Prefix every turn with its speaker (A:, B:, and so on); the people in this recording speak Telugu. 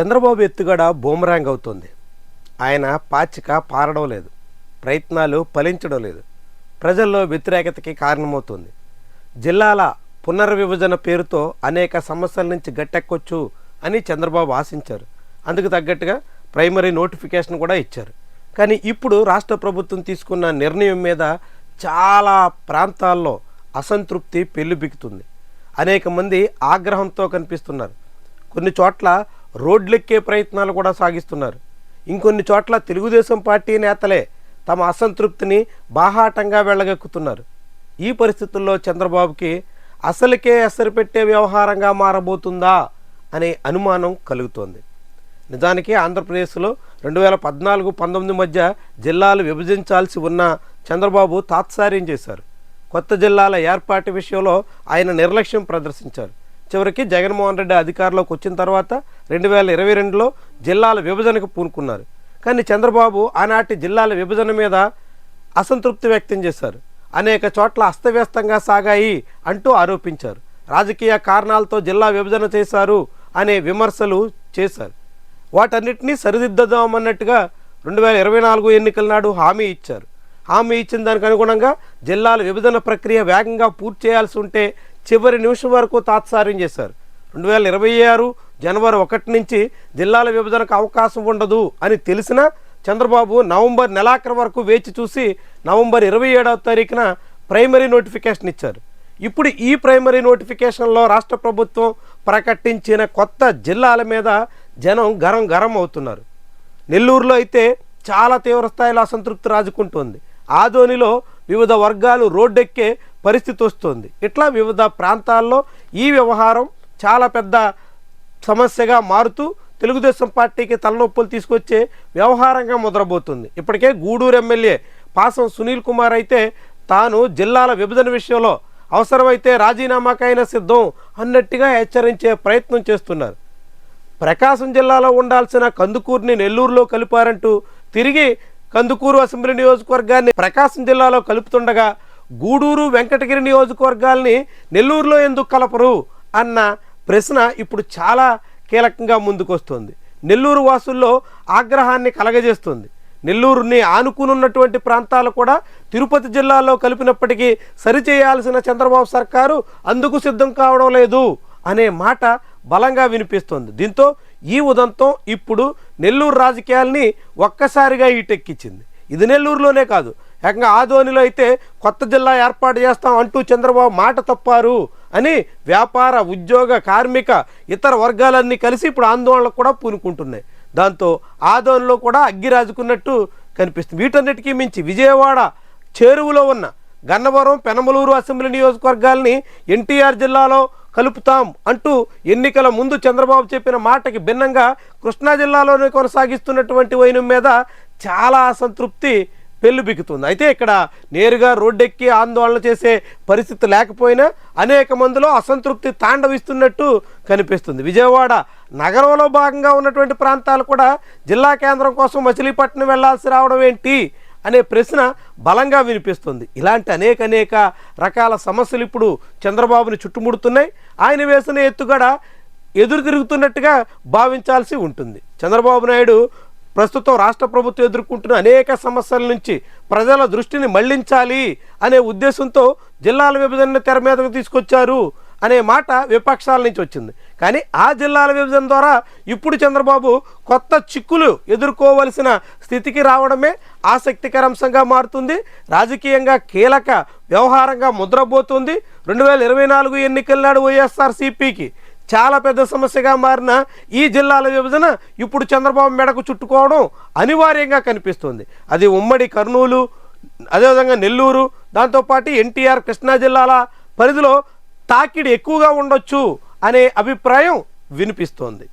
A: చంద్రబాబు ఎత్తుగడ బూమరాంగ్ అవుతుంది. ఆయన పాచిక పారడం లేదు. ప్రయత్నాలు ఫలించడం లేదు. ప్రజల్లో వ్యతిరేకతకి కారణమవుతుంది. జిల్లాల పునర్విభజన పేరుతో అనేక సమస్యల నుంచి గట్టెక్కొచ్చు అని చంద్రబాబు ఆశించారు. అందుకు తగ్గట్టుగా ప్రైమరీ నోటిఫికేషన్ కూడా ఇచ్చారు. కానీ ఇప్పుడు రాష్ట్ర ప్రభుత్వం తీసుకున్న నిర్ణయం మీద చాలా ప్రాంతాల్లో అసంతృప్తి పెళ్ళిబిక్కుతుంది అనేక మంది ఆగ్రహంతో కనిపిస్తున్నారు. కొన్ని చోట్ల రోడ్లెక్కే ప్రయత్నాలు కూడా సాగిస్తున్నారు. ఇంకొన్ని చోట్ల తెలుగుదేశం పార్టీ నేతలే తమ అసంతృప్తిని బాహాటంగా వెళ్ళగక్కుతున్నారు ఈ పరిస్థితుల్లో చంద్రబాబుకి అసలుకే అసలు పెట్టే వ్యవహారంగా మారబోతుందా అనే అనుమానం కలుగుతోంది. నిజానికి ఆంధ్రప్రదేశ్లో రెండు వేల పద్నాలుగు పంతొమ్మిది మధ్య జిల్లాలు విభజించాల్సి ఉన్న చంద్రబాబు తాత్సార్యం చేశారు. కొత్త జిల్లాల ఏర్పాటు విషయంలో ఆయన నిర్లక్ష్యం ప్రదర్శించారు. చివరికి జగన్మోహన్ రెడ్డి అధికారంలోకి వచ్చిన తర్వాత రెండు వేల ఇరవై రెండులో జిల్లాల విభజనకు పూనుకున్నారు. కానీ చంద్రబాబు ఆనాటి జిల్లాల విభజన మీద అసంతృప్తి వ్యక్తం చేశారు. అనేక చోట్ల అస్తవ్యస్తంగా సాగాయి అంటూ ఆరోపించారు. రాజకీయ కారణాలతో జిల్లా విభజన చేశారు అనే విమర్శలు చేశారు. వాటన్నిటినీ సరిదిద్దుదామన్నట్టుగా రెండు వేల ఇరవై నాలుగు ఎన్నికల నాడు హామీ ఇచ్చారు. హామీ ఇచ్చిన దానికి అనుగుణంగా జిల్లాల విభజన ప్రక్రియ వేగంగా పూర్తి చేయాల్సి ఉంటే చివరి నిమిషం వరకు తాత్సార్యం చేశారు. రెండు వేల ఇరవై ఆరు జనవరి ఒకటి నుంచి జిల్లాల విభజనకు అవకాశం ఉండదు అని తెలిసినా చంద్రబాబు నవంబర్ నెలాఖరు వరకు వేచి చూసి నవంబర్ ఇరవై ఏడవ తారీఖున ప్రైమరీ నోటిఫికేషన్ ఇచ్చారు. ఇప్పుడు ఈ ప్రైమరీ నోటిఫికేషన్లో రాష్ట్ర ప్రభుత్వం ప్రకటించిన కొత్త జిల్లాల మీద జనం గరం గరం అవుతున్నారు. నెల్లూరులో అయితే చాలా తీవ్ర స్థాయిలో అసంతృప్తి రాజుకుంటోంది. ఆదోనిలో వివిధ వర్గాలు రోడ్డెక్కే పరిస్థితి వస్తుంది. ఇట్లా వివిధ ప్రాంతాల్లో ఈ వ్యవహారం చాలా పెద్ద సమస్యగా మారుతూ తెలుగుదేశం పార్టీకి తలనొప్పులు తీసుకొచ్చే వ్యవహారంగా ముద్రబోతుంది. ఇప్పటికే గూడూరు ఎమ్మెల్యే పాసం సునీల్ కుమార్ అయితే తాను జిల్లాల విభజన విషయంలో అవసరమైతే రాజీనామాకైనా సిద్ధం అన్నట్టుగా హెచ్చరించే ప్రయత్నం చేస్తున్నారు. ప్రకాశం జిల్లాలో ఉండాల్సిన కందుకూరుని నెల్లూరులో కలిపారంటూ తిరిగి కందుకూరు అసెంబ్లీ నియోజకవర్గాన్ని ప్రకాశం జిల్లాలో కలుపుతుండగా గూడూరు వెంకటగిరి నియోజకవర్గాల్ని నెల్లూరులో ఎందుకు కలపరు అన్న ప్రశ్న ఇప్పుడు చాలా కీలకంగా ముందుకొస్తుంది. నెల్లూరు వాసుల్లో ఆగ్రహాన్ని కలగజేస్తుంది. నెల్లూరుని ఆనుకునున్నటువంటి ప్రాంతాలు కూడా తిరుపతి జిల్లాలో కలిపినప్పటికీ సరిచేయాల్సిన చంద్రబాబు సర్కారు అందుకు సిద్ధం కావడం లేదు అనే మాట బలంగా వినిపిస్తోంది. దీంతో ఈ ఉదంతం ఇప్పుడు నెల్లూరు రాజకీయాల్ని ఒక్కసారిగా ఈటెక్కించింది ఇది నెల్లూరులోనే కాదు ఏకంగా ఆదోనిలో అయితే కొత్త జిల్లా ఏర్పాటు చేస్తాం అంటూ చంద్రబాబు మాట తప్పారు అని వ్యాపార ఉద్యోగ కార్మిక ఇతర వర్గాలన్నీ కలిసి ఇప్పుడు ఆందోళనలు కూడా పూనుకుంటున్నాయి. దాంతో ఆదోళనలో కూడా అగ్గి రాజుకున్నట్టు కనిపిస్తుంది. వీటన్నిటికీ మించి విజయవాడ చేరువలో ఉన్న గన్నవరం పెనమలూరు అసెంబ్లీ నియోజకవర్గాల్ని ఎన్టీఆర్ జిల్లాలో కలుపుతాం అంటూ ఎన్నికల ముందు చంద్రబాబు చెప్పిన మాటకి భిన్నంగా కృష్ణా జిల్లాలోనే కొనసాగిస్తున్నటువంటి వైనం మీద చాలా అసంతృప్తి పెళ్ళిబిక్కుతుంది అయితే ఇక్కడ నేరుగా రోడ్డెక్కి ఆందోళన చేసే పరిస్థితి లేకపోయినా అనేక మందిలో అసంతృప్తి తాండవిస్తున్నట్టు కనిపిస్తుంది. విజయవాడ నగరంలో భాగంగా ఉన్నటువంటి ప్రాంతాలు కూడా జిల్లా కేంద్రం కోసం మచిలీపట్నం వెళ్ళాల్సి రావడం ఏంటి అనే ప్రశ్న బలంగా వినిపిస్తుంది. ఇలాంటి అనేక అనేక రకాల సమస్యలు ఇప్పుడు చంద్రబాబుని చుట్టుముడుతున్నాయి. ఆయన వేసిన ఎత్తుగడ ఎదురు తిరుగుతున్నట్టుగా భావించాల్సి ఉంటుంది. చంద్రబాబు నాయుడు ప్రస్తుతం రాష్ట్ర ప్రభుత్వం ఎదుర్కొంటున్న అనేక సమస్యల నుంచి ప్రజల దృష్టిని మళ్ళించాలి అనే ఉద్దేశంతో జిల్లాల విభజన తెర మీదకు తీసుకొచ్చారు అనే మాట విపక్షాల నుంచి వచ్చింది. కానీ ఆ జిల్లాల విభజన ద్వారా ఇప్పుడు చంద్రబాబు కొత్త చిక్కులు ఎదుర్కోవలసిన స్థితికి రావడమే ఆసక్తికర అంశంగా మారుతుంది. రాజకీయంగా కీలక వ్యవహారంగా ముద్రపోతుంది. రెండు వేల ఇరవై నాలుగు ఎన్నికల నాడు వైఎస్ఆర్సీపీకి చాలా పెద్ద సమస్యగా మారిన ఈ జిల్లాల విభజన ఇప్పుడు చంద్రబాబు మెడకు చుట్టుకోవడం అనివార్యంగా కనిపిస్తుంది. అది ఉమ్మడి కర్నూలు అదేవిధంగా నెల్లూరు దాంతోపాటు ఎన్టీఆర్ కృష్ణా జిల్లాల పరిధిలో తాకిడి ఎక్కువగా ఉండొచ్చు అనే అభిప్రాయం వినిపిస్తోంది.